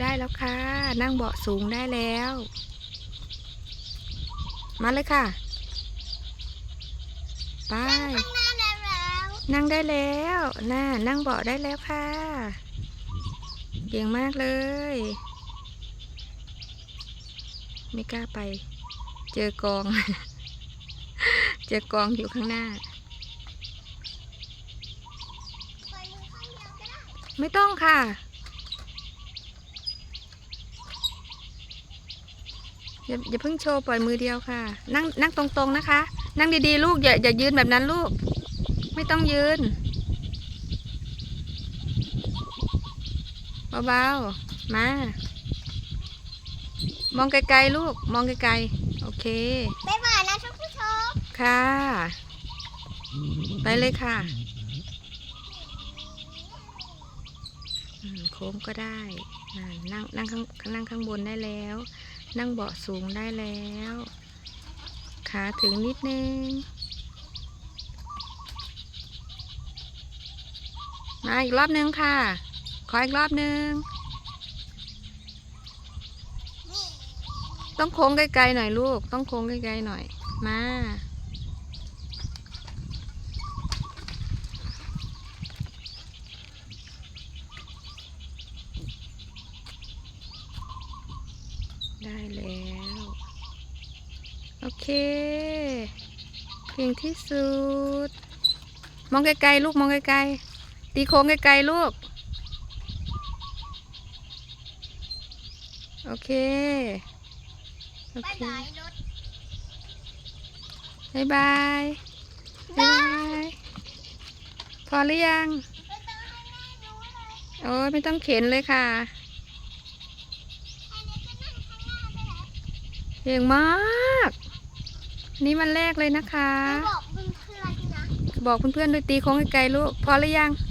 ได้แล้วค่ะ นั่งเบาะสูงได้แล้ว มาเลยค่ะ ไปข้างหน้าได้แล้วนั่งได้แล้วน่านั่งเบาะได้แล้วค่ะ เก่งมากเลย ไม่กล้าไป เจอกอง เจอกองอยู่ข้างหน้าไปมือข้างเดียวก็ได้ไม่ต้องค่ะ อย่าอย่าเพิ่งโชว์ปล่อยมือเดียวค่ะ นั่งนั่งตรงๆนะคะ นั่งดีๆลูกอย่าอย่ายืนแบบนั้นลูก ไม่ต้องยืนเบาๆมามองไกลๆลูกมองไกลๆโอเคบ๊ายบายนะท่านผู้ชมค่ะ ไปเลยค่ะอืมโค้งก็ได้อ่านั่งนั่งข้างนั่งข้างบนได้แล้ว นั่งเบาะสูงได้แล้ว ขาถึงนิดนึง มาอีกรอบนึงค่ะ ขออีกรอบนึง ต้องโค้งไกลๆหน่อยลูก ต้องโค้งไกลๆหน่อย มา ได้แล้ว โอเค เก่งที่สุด มองไกลๆลูกมองไกลๆ ตีโค้งไกลๆลูก โอเค โอเคบายบายบายบายพอหรือยัง โอ้ยไม่ต้องเข็นเลยค่ะ อันนี้ก็นั่งข้างหน้าได้แล้ว เก่งมาก นี่มันแรกเลยนะคะไม่บอกเพื่อนๆนะบอกเพื่อนๆด้วยตีโค้งไกลๆลูก พอหรือยังพ